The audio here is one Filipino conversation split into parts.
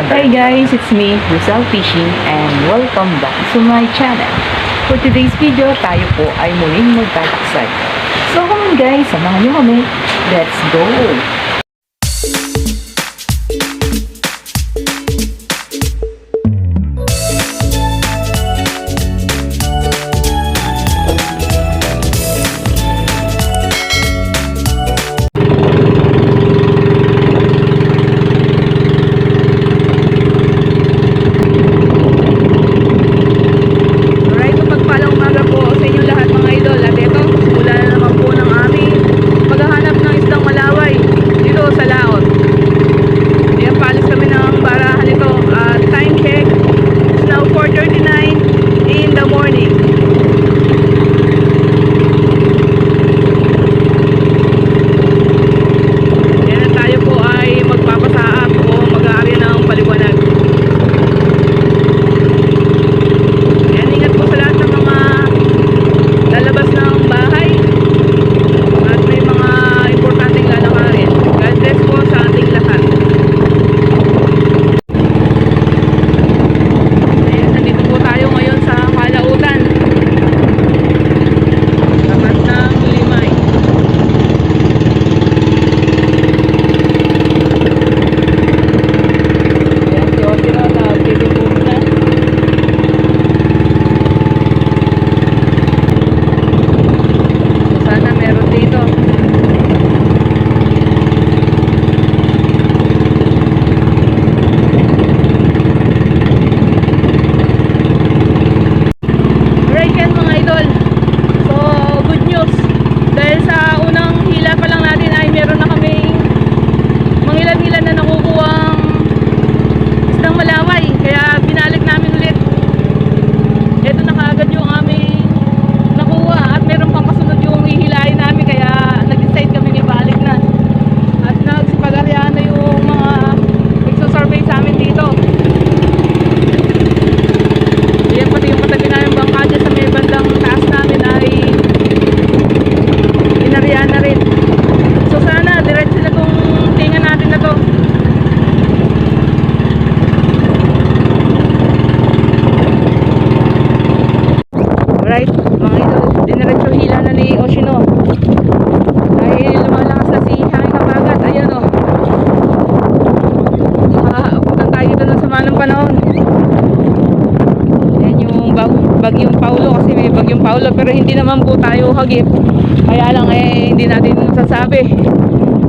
Hi guys, it's me, Rosal Fishing and welcome back to my channel. For today's video, tayo po ay muling magtataksay. So come on guys, samahan nyo kami. Let's go! may bagyong Paolo pero hindi naman po tayo hagip. Kaya lang eh hindi natin masasabi.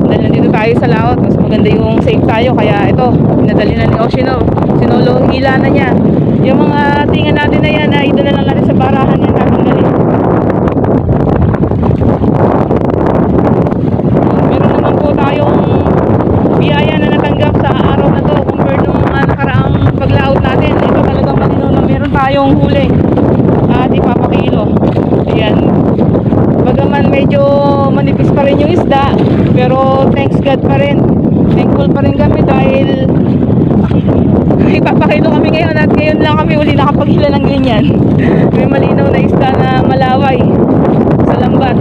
Dahil nandito tayo sa laot mas maganda yung safe tayo. Kaya ito pinadali na ni Oshino. Sinolo hila niya. Yung mga tinga natin na thanks God pa rin. Thankful pa rin kami dahil nagpapakilo kami ngayon at ngayon lang kami uli nakapaghila ng ganyan. May malinaw na isda na malaway sa lambat.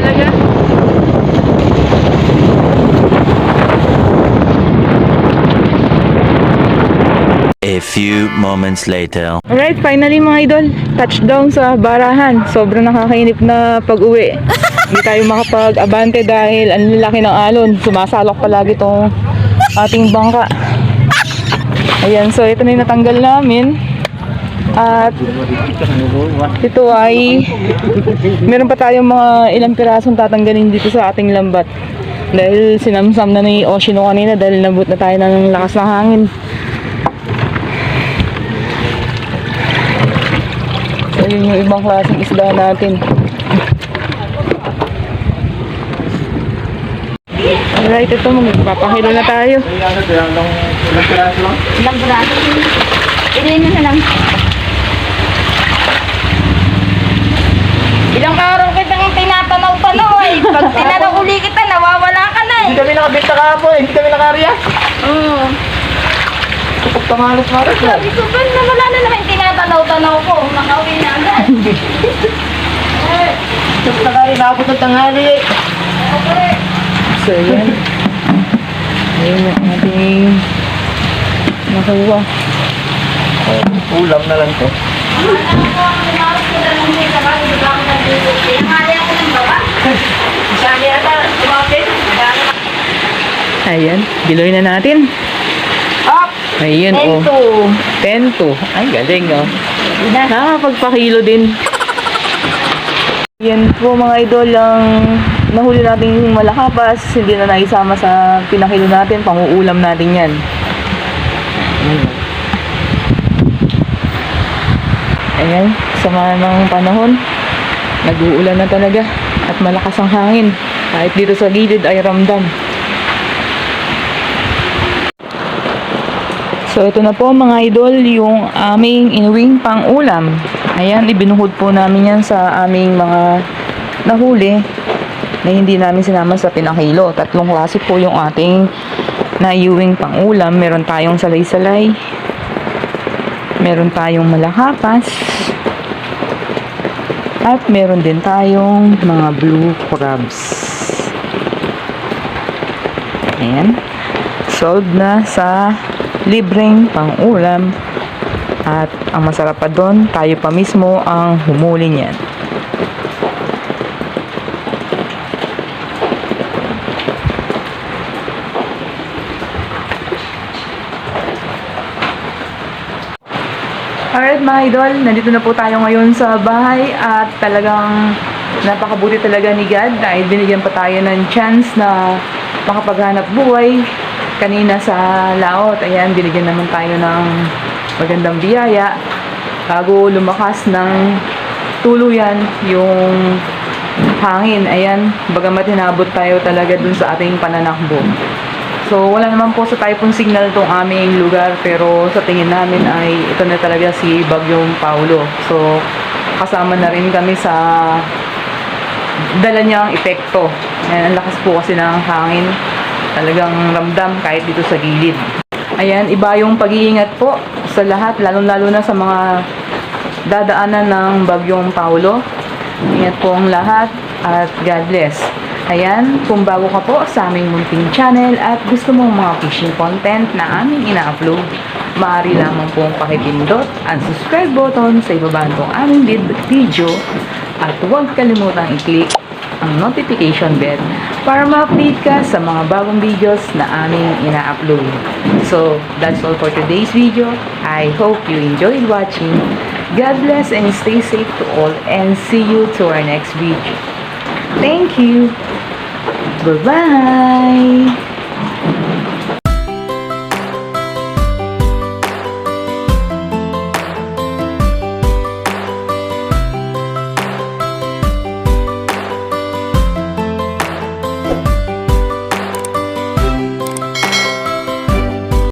talaga. A few moments later. Alright, finally mga idol, touchdown sa Barahan. Sobrang nakakainip na pag-uwi. Hindi tayo makapag-abante dahil ang lalaki ng alon. Sumasalok palagi itong ating bangka. Ayan, so ito na yung natanggal namin. At ito ay meron pa tayong mga ilang pirasong tatanggalin dito sa ating lambat. Dahil sinamsam na ni Oshino kanina dahil nabut na tayo ng lakas ng hangin. So, yun yung ibang klaseng isda natin. Alright, ito magpapakilo na tayo. Ilang braso. Ilin na lang. Ilang araw kitang tinatanaw-tanaw eh. Pag tinanong uli kita, nawawala ka na eh. Hindi kami nakabenta kahapon, hindi kami nakariya. Oo. Kapag tamalos maros na. Sabi ko, Ben, nawala na naman yung tinatanaw-tanaw ko. Nakauwi na agad. eh, Tapos na kayo, nakapot ng tanghali eh. okay. So, yan. Ayun yung ating nakuha. Ulam na lang to. Sali ata, tumapit. Ayan, giloy na natin. Up! Ayun, oh. Tento. 10 Ay, galing, oh. Nakakapagpakilo din. Yan po mga idol ang nahuli nating malakapas. Hindi na naisama sa pinakilo natin. Panguulam natin yan. Ayan. Ayan, sama ng panahon. Nag-uulan na talaga. At malakas ang hangin. Kahit dito sa gilid ay ramdam. So ito na po mga idol yung aming inuwing pang-ulam. Ayan, ibinuhod po namin yan sa aming mga nahuli na hindi namin sinama sa pinakilo. Tatlong klase po yung ating naiuwing pang-ulam. Meron tayong salay-salay. Meron tayong malakapas. At meron din tayong mga blue crabs. Ayan. Sold na sa libreng pang-ulam. At ang masarap pa doon, tayo pa mismo ang humuli niyan. Alright mga idol, nandito na po tayo ngayon sa bahay at talagang napakabuti talaga ni God dahil binigyan pa tayo ng chance na makapaghanap buhay kanina sa laot. Ayan, binigyan naman tayo ng magandang biyaya bago lumakas ng tuluyan yung hangin. Ayan, bagamat hinabot tayo talaga dun sa ating pananakbo. So, wala naman po sa typhoon signal tong aming lugar pero sa tingin namin ay ito na talaga si Bagyong Paulo. So, kasama na rin kami sa dala niyang epekto. Ayan, ang lakas po kasi ng hangin. Talagang ramdam kahit dito sa gilid. Ayan, iba yung pag-iingat po sa lahat, lalo-lalo na sa mga dadaanan ng Bagyong Paulo. Ingat po ang lahat at God bless. Ayan, kung bago ka po sa aming munting channel at gusto mong mga fishing content na aming ina-upload, maaari lamang pong pakipindot ang subscribe button sa ibaba nitong aming vid- video at huwag kalimutang i-click ang notification bell para ma-update ka sa mga bagong videos na aming ina-upload. So, that's all for today's video. I hope you enjoyed watching. God bless and stay safe to all and see you to our next video. Thank you. Bye-bye.